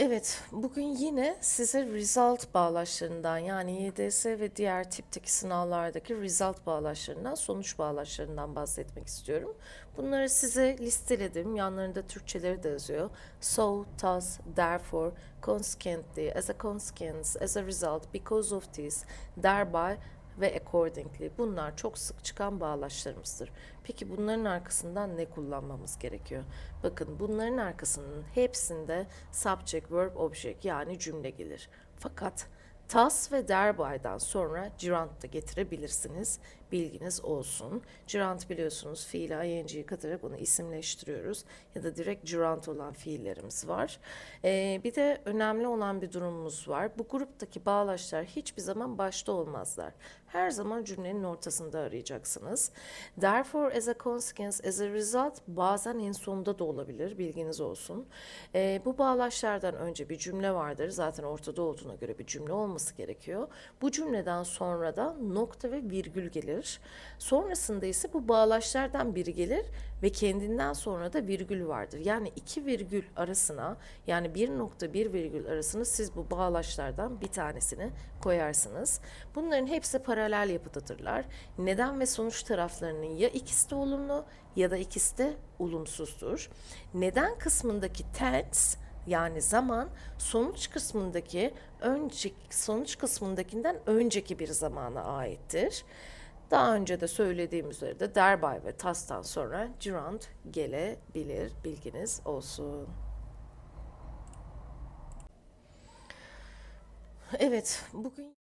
Evet, bugün yine size result bağlaçlarından yani YDS ve diğer tipteki sınavlardaki result bağlaçlarından, sonuç bağlaçlarından bahsetmek istiyorum. Bunları size listeledim. Yanlarında Türkçeleri de yazıyor. So, thus, therefore, consequently, as a consequence, as a result, because of this, thereby ve accordingly. Bunlar çok sık çıkan bağlaçlarımızdır. Peki bunların arkasından ne kullanmamız gerekiyor? Bakın bunların arkasının hepsinde subject, verb, object yani cümle gelir. Fakat tas ve therby'dan sonra gerund da getirebilirsiniz. Bilginiz olsun. Gerund biliyorsunuz fiile ing'yi katarak onu isimleştiriyoruz. Ya da direkt gerund olan fiillerimiz var. Ee, bir de önemli olan bir durumumuz var. Bu gruptaki bağlaçlar hiçbir zaman başta olmazlar. Her zaman cümlenin ortasında arayacaksınız. Therefore, as a consequence, as a result bazen en sonunda da olabilir. Bilginiz olsun. Ee, bu bağlaçlardan önce bir cümle vardır. Zaten ortada olduğuna göre bir cümle olması gerekiyor. Bu cümleden sonra da nokta ve virgül gelir. Sonrasında ise bu bağlaçlardan biri gelir ve kendinden sonra da virgül vardır. Yani iki virgül arasına yani bir nokta bir virgül arasına siz bu bağlaçlardan bir tanesini koyarsınız. Bunların hepsi paralel yapıdadırlar. Neden ve sonuç taraflarının ya ikisi de olumlu ya da ikisi de olumsuzdur. Neden kısmındaki tense yani zaman sonuç kısmındaki önceki sonuç kısmındakinden önceki bir zamana aittir. Daha önce de söylediğim üzere de thereby ve tas'tan sonra gerund gelebilir. Bilginiz olsun. Evet, bugün